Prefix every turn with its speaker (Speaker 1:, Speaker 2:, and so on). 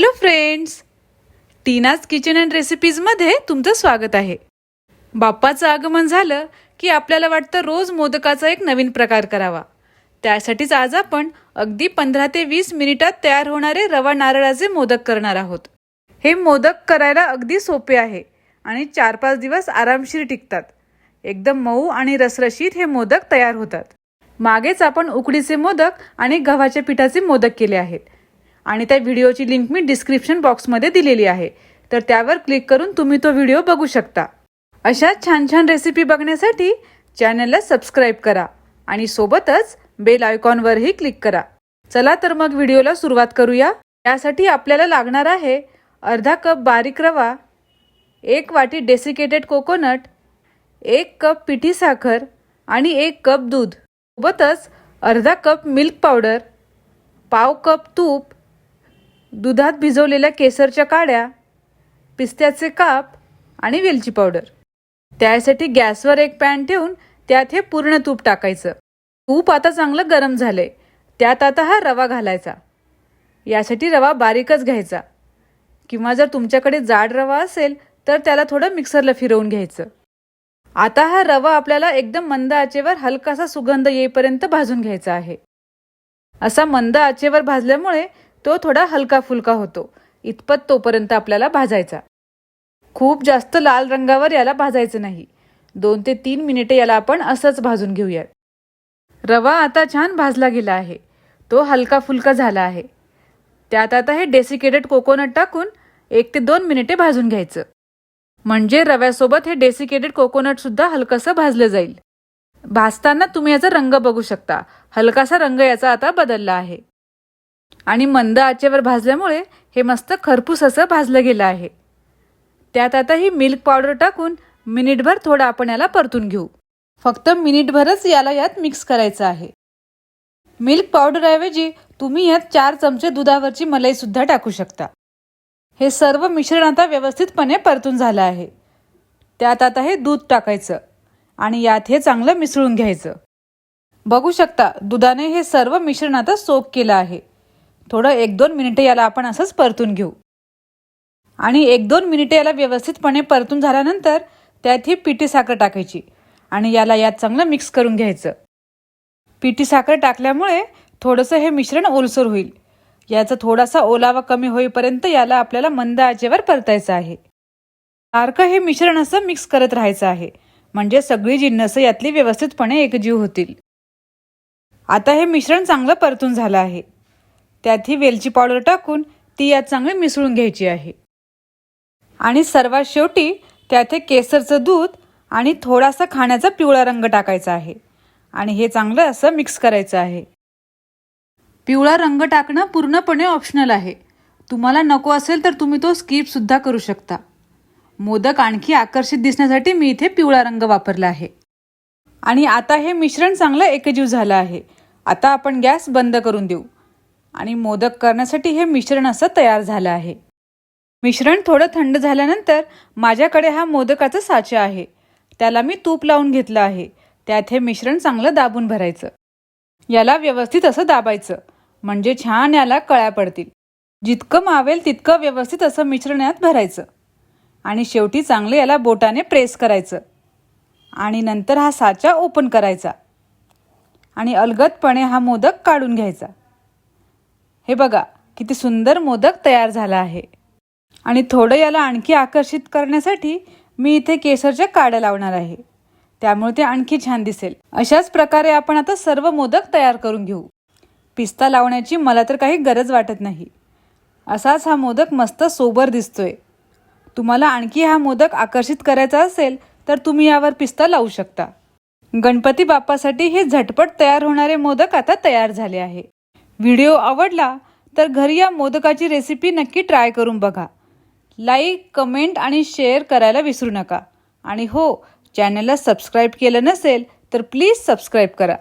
Speaker 1: Hello friends Tina's kitchen and रेसिपीजमध्ये तुमचं स्वागत आहे. बाप्पाचं आगमन झालं की आपल्याला वाटतं रोज मोदकाचा एक नवीन प्रकार करावा. त्यासाठीच आज आपण अगदी पंधरा ते वीस मिनिटात तयार होणारे रवा नारळाचे मोदक करणार आहोत. हे मोदक करायला अगदी सोपे आहे आणि चार पाच दिवस आरामशीर टिकतात. एकदम मऊ आणि रसरशीत हे मोदक तयार होतात. मागेच आपण उकडीचे मोदक आणि गव्हाच्या पिठाचे मोदक केले आहेत. आणि त्या व्हिडिओची लिंक मी डिस्क्रिप्शन बॉक्समध्ये दिलेली आहे. तर त्यावर क्लिक करून तुम्ही तो व्हिडिओ बघू शकता. अशा छान छान रेसिपी बघण्यासाठी चॅनलला सबस्क्राईब करा आणि सोबतच बेल आयकॉनवरही क्लिक करा. चला तर मग व्हिडिओला सुरुवात करूया. त्यासाठी आपल्याला लागणार आहे अर्धा कप बारीक रवा एक वाटी डेसिकेटेड कोकोनट एक कप पिठी साखर आणि एक कप दूध. सोबतच अर्धा कप मिल्क पावडर पाव कप तूप दुधात भिजवलेल्या केसरच्या काड्या पिस्त्याचे काप आणि वेलची पावडर त्यासाठी गॅसवर एक पॅन ठेवून त्यात हे पूर्ण तूप टाकायचं. तूप आता चांगलं गरम झालंय. त्यात आता हा रवा घालायचा. यासाठी रवा बारीकच घ्यायचा. किंवा जर तुमच्याकडे जाड रवा असेल तर त्याला थोडं मिक्सरला फिरवून घ्यायचं. आता हा रवा आपल्याला एकदम मंद आचेवर हलकासा सुगंध येईपर्यंत भाजून घ्यायचा आहे. असा मंद आचेवर भाजल्यामुळे तो थोडा हलका फुलका होतो. इतपत तोपर्यंत आपल्याला भाजायचा. खूप जास्त लाल रंगावर याला भाजायचं नाही. दोन ते तीन मिनिटे याला आपण असंच भाजून घेऊयात. रवा आता छान भाजला गेला आहे. तो हलका फुलका झाला आहे. त्यात आता हे डेसिकेटेड कोकोनट टाकून एक ते दोन मिनिटे भाजून घ्यायचं. म्हणजे रव्यासोबत हे डेसिकेटेड कोकोनट सुद्धा हलकंसं भाजलं जाईल. भाजताना तुम्ही याचा रंग बघू शकता. हलकासा रंग याचा आता बदलला आहे. आणि मंद आचेवर भाजल्यामुळे हे मस्त खरपूस असं भाजलं गेलं आहे. त्यात आता ही मिल्क पावडर टाकून मिनिटभर थोडं आपण याला परतून घेऊ. फक्त मिनिटभरच याला यात मिक्स करायचं आहे. मिल्क पावडरऐवजी तुम्ही यात चार चमचे दुधावरची मलईसुद्धा टाकू शकता. हे सर्व मिश्रण आता व्यवस्थितपणे परतून झालं आहे. त्यात आता हे दूध टाकायचं आणि यात हे चांगलं मिसळून घ्यायचं. बघू शकता दुधाने हे सर्व मिश्रण आता सोप केलं आहे. थोडं एक दोन मिनिटं याला आपण असंच परतून घेऊ. आणि एक दोन मिनिटे याला व्यवस्थितपणे परतून झाल्यानंतर त्यात ही पिठी साखर टाकायची आणि याला यात चांगलं मिक्स करून घ्यायचं. पिठी साखर टाकल्यामुळे थोडंसं हे मिश्रण ओलसर होईल. याचा थोडासा ओलावा कमी होईपर्यंत याला आपल्याला मंद आचेवर परतायचं आहे. सारखं हे मिश्रण असं मिक्स करत राहायचं आहे. म्हणजे सगळी जिन्नस यातली व्यवस्थितपणे एकजीव होतील. आता हे मिश्रण चांगलं परतून झालं आहे. त्यात ही वेलची पावडर टाकून ती यात चांगली मिसळून घ्यायची आहे. आणि सर्वात शेवटी त्यात हे केसरचं दूध आणि थोडासा खाण्याचा पिवळा रंग टाकायचा आहे. आणि हे चांगलं असं मिक्स करायचं आहे. पिवळा रंग टाकणं पूर्णपणे ऑप्शनल आहे. तुम्हाला नको असेल तर तुम्ही तो स्किपसुद्धा करू शकता. मोदक आणखी आकर्षित दिसण्यासाठी मी इथे पिवळा रंग वापरला आहे. आणि आता हे मिश्रण चांगलं एकजीव झालं आहे. आता आपण गॅस बंद करून देऊ. आणि मोदक करण्यासाठी हे मिश्रण असं तयार झालं आहे. मिश्रण थोडं थंड झाल्यानंतर माझ्याकडे हा मोदकाचा साचा आहे. त्याला मी तूप लावून घेतलं आहे. त्यात हे मिश्रण चांगलं दाबून भरायचं. याला व्यवस्थित असं दाबायचं. म्हणजे छान याला कळ्या पडतील. जितकं मावेल तितकं व्यवस्थित असं मिश्रण यात भरायचं. आणि शेवटी चांगलं याला बोटाने प्रेस करायचं. आणि नंतर हा साचा ओपन करायचा. आणि अलगदपणे हा मोदक काढून घ्यायचा. हे बघा किती सुंदर मोदक तयार झाला आहे. आणि थोडं याला आणखी आकर्षित करण्यासाठी मी इथे केसरच्या काड्या लावणार आहे. त्यामुळे ते आणखी छान दिसेल. अशाच प्रकारे आपण आता सर्व मोदक तयार करून घेऊ. पिस्ता लावण्याची मला तर काही गरज वाटत नाही. असाच हा मोदक मस्त सोबर दिसतोय. तुम्हाला आणखी हा मोदक आकर्षित करायचा असेल तर तुम्ही यावर पिस्ता लावू शकता. गणपती बाप्पासाठी हे झटपट तयार होणारे मोदक आता तयार झाले आहे. व्हिडिओ आवडला तर घरी या मोदकाची रेसिपी नक्की ट्राय करून बघा. लाईक कमेंट आणि शेअर करायला विसरू नका. आणि हो चॅनलला सबस्क्राईब केलं नसेल तर प्लीज सबस्क्राईब करा.